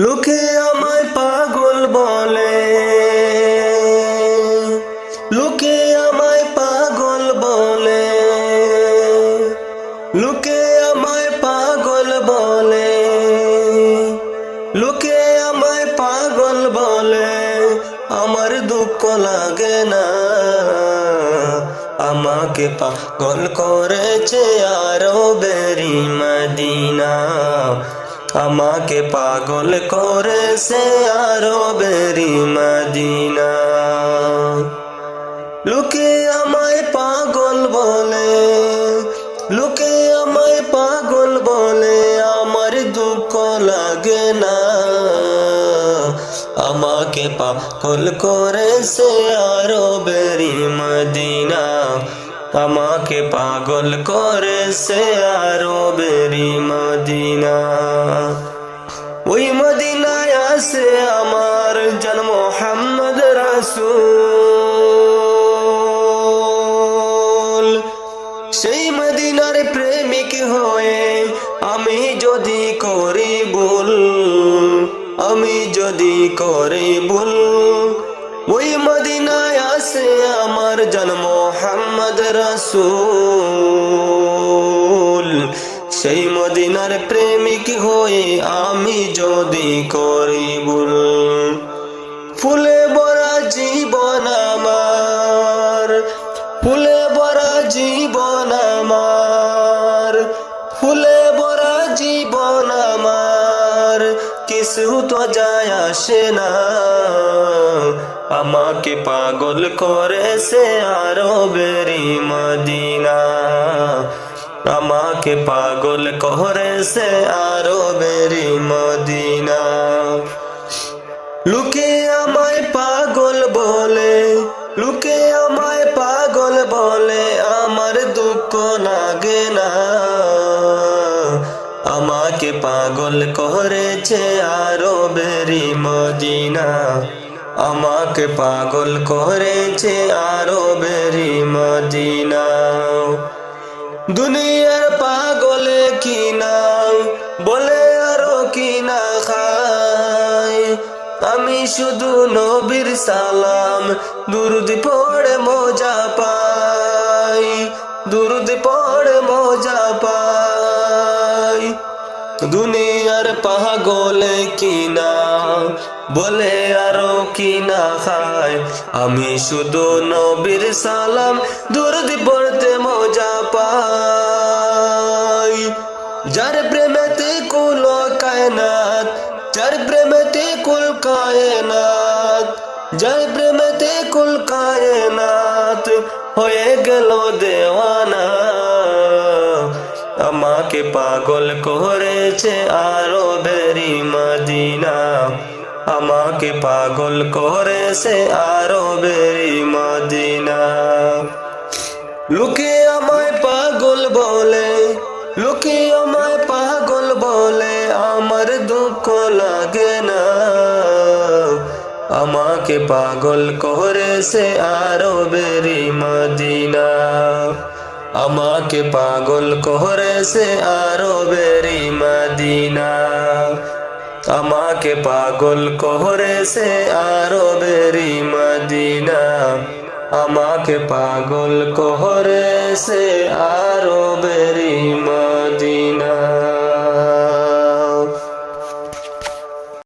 লোকে আমায় পাগল বলে। লোকে আমায় পাগল বলে। লোকে আমায় পাগল বলে। লোকে আমায় পাগল বলে। আমার দুঃখ লাগে না। আমাকে পাগল করেছে আরও বেরি মদিনা। আমাকে পাগল করেছে আরও বেরি মদিনা। লোকে আমায় পাগল বলে, লোকে আমায় পাগল বলে, আমার দুঃখ লাগে না। আমাকে পাগল করেছে আরও বেরি মদিনা। আমাকে পাগল করেছে আরও বেরি মদিনা। ওই মদিনায় আসে আমার জন্ম মোহাম্মদ রাসূল। সেই মদিনার প্রেমিক হয়ে আমি যদি করি ভুল, আমি যদি করি ভুল, ওই মদিনায় আসে আমার জন্ম মোহাম্মদ রাসূল। সেই মদিনার প্রেমিক হয়ে আমি যদি করি ভুল, ফুলে বরা জীবন আমার, ফুলে বরা জীবন আমার, ফুলে কিছু তো যায় আসে না। আমাকে পাগল করেছে আরও বেরি মদিনা। আমাকে পাগল করেছে আরও বেরি মদিনা। লুকে আমায় পাগল বলে, লুকে আমায় পাগল বলে, আমার দুঃখ লাগে না। আমাকে পাগল করেছে আরও বেরি মদিনা। আমাকে পাগল করেছে আরও বেরি মদিনা। দুনিয়ার পাগলে কি না বলে আরও কি না খায়। আমি শুধু নবীর সালাম, দুরুদ পড়ে মজা পাই। দুরুদ পড়ে দুনিয়ার পাগলে কি না বলে আরও কি না খায়? আমি শুধু নবীর সালাম দুরুদ পড়তে মজা পাই। যার প্রেমেতে কুল কায়নাত, যার প্রেমেতে কুল কায়নাত, যার প্রেমেতে কুল কায়নাত, হয়ে গেল দেওয়ানা আমাকে পাগল করেছে আরও বেরি মদিনা। আমাকে পাগল করেছে আরও বেরি মদিনা। লোকে আমায় পাগল বলে, লোকে আমায় পাগল বলে, আমার দুঃখ লাগে না। আমাকে পাগল করেছে আরও বেরি মদিনা। আমাকে পাগল করেছে আরও বেরি মদিনা। আমাকে পাগল করেছে আরও বেরি মদিনা। আমাকে পাগল করেছে আরও বেরি মদিনা